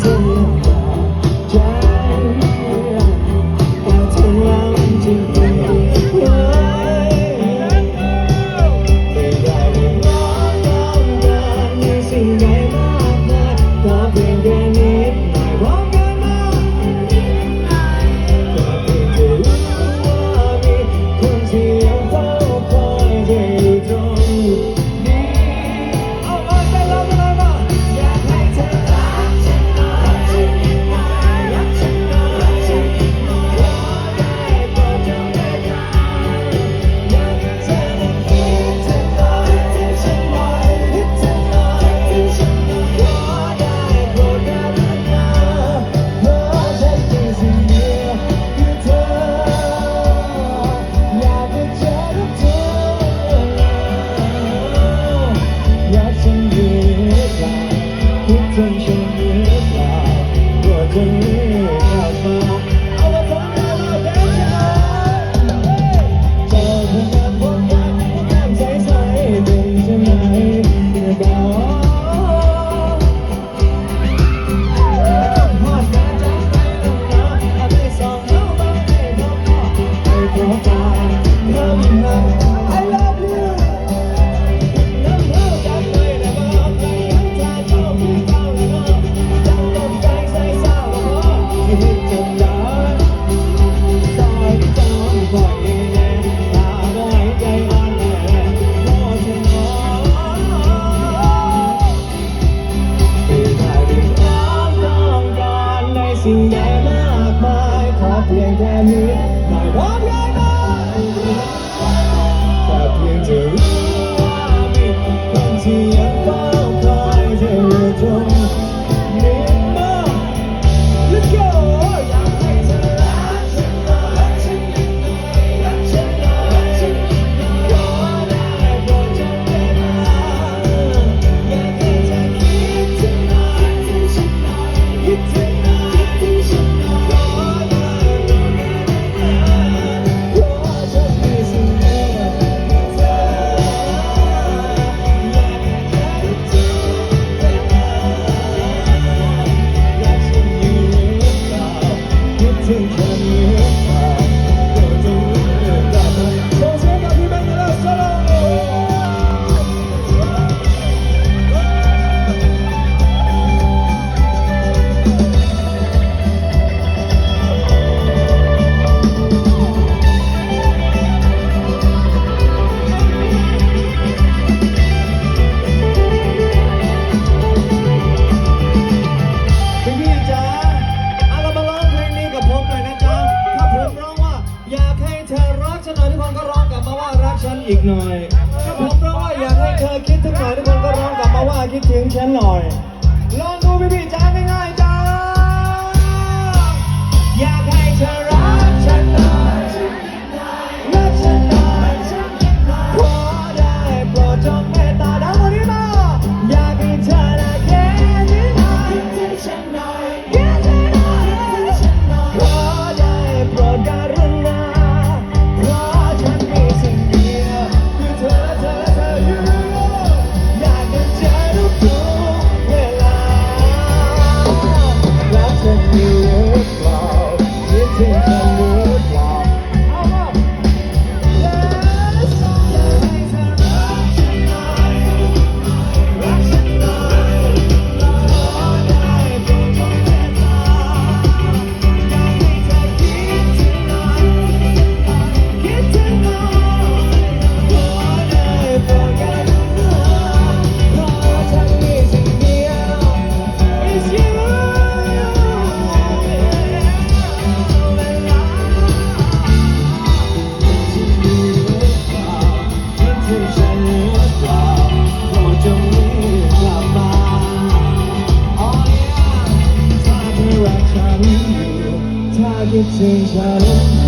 to ที่ใหญ่มากมายขอเพียงแค่นี้ได้รับรัก อีกหน่อยเพราะว่าอยากให้เธอคิดถึงหน่อยทุกคนก็ร้องกลับมาว่าคิดถึงฉันหน่อยลองดูพี่ๆจ้าง่ายๆ Thank you. 别停下